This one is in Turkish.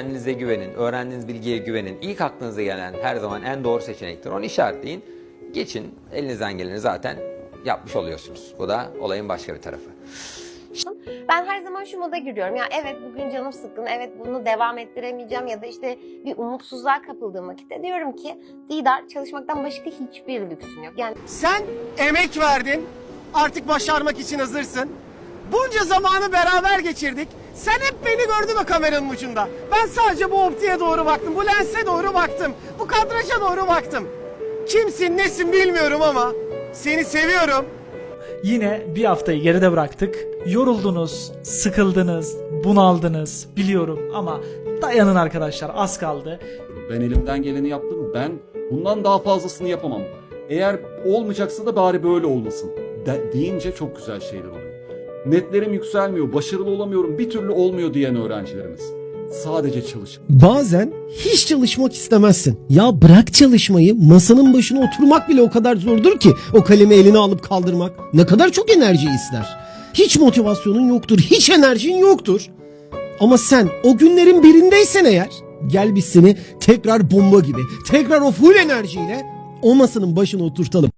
Kendinize güvenin, öğrendiğiniz bilgiye güvenin. İlk aklınıza gelen her zaman en doğru seçenektir. Onu işaretleyin. Geçin, elinizden geleni zaten yapmış oluyorsunuz. Bu da olayın başka bir tarafı. Ben her zaman şu moda giriyorum. Ya evet bugün canım sıkkın, evet bunu devam ettiremeyeceğim ya da işte bir umutsuzluğa kapıldığım vakitte diyorum ki Didar çalışmaktan başka hiçbir lüksün yok. Yani Sen emek verdin. Artık başarmak için hazırsın. Bunca zamanı beraber geçirdik. Sen hep beni gördün o kameranın ucunda. Ben sadece bu optiğe doğru baktım. Bu lense doğru baktım. Bu kadraja doğru baktım. Kimsin nesin bilmiyorum ama seni seviyorum. Yine bir haftayı geride bıraktık. Yoruldunuz, sıkıldınız, bunaldınız biliyorum ama dayanın arkadaşlar az kaldı. Ben elimden geleni yaptım. Ben bundan daha fazlasını yapamam. Eğer olmayacaksa da bari böyle olmasın. De, deyince çok güzel şeyler oluyor. Netlerim yükselmiyor, başarılı olamıyorum, bir türlü olmuyor diyen öğrencilerimiz. Sadece çalışın. Bazen hiç çalışmak istemezsin. Ya bırak çalışmayı, masanın başına oturmak bile o kadar zordur ki o kalemi eline alıp kaldırmak. Ne kadar çok enerji ister. Hiç motivasyonun yoktur, hiç enerjin yoktur. Ama sen o günlerin birindeysen eğer, gel biz seni tekrar bomba gibi, tekrar o full enerjiyle o masanın başına oturtalım.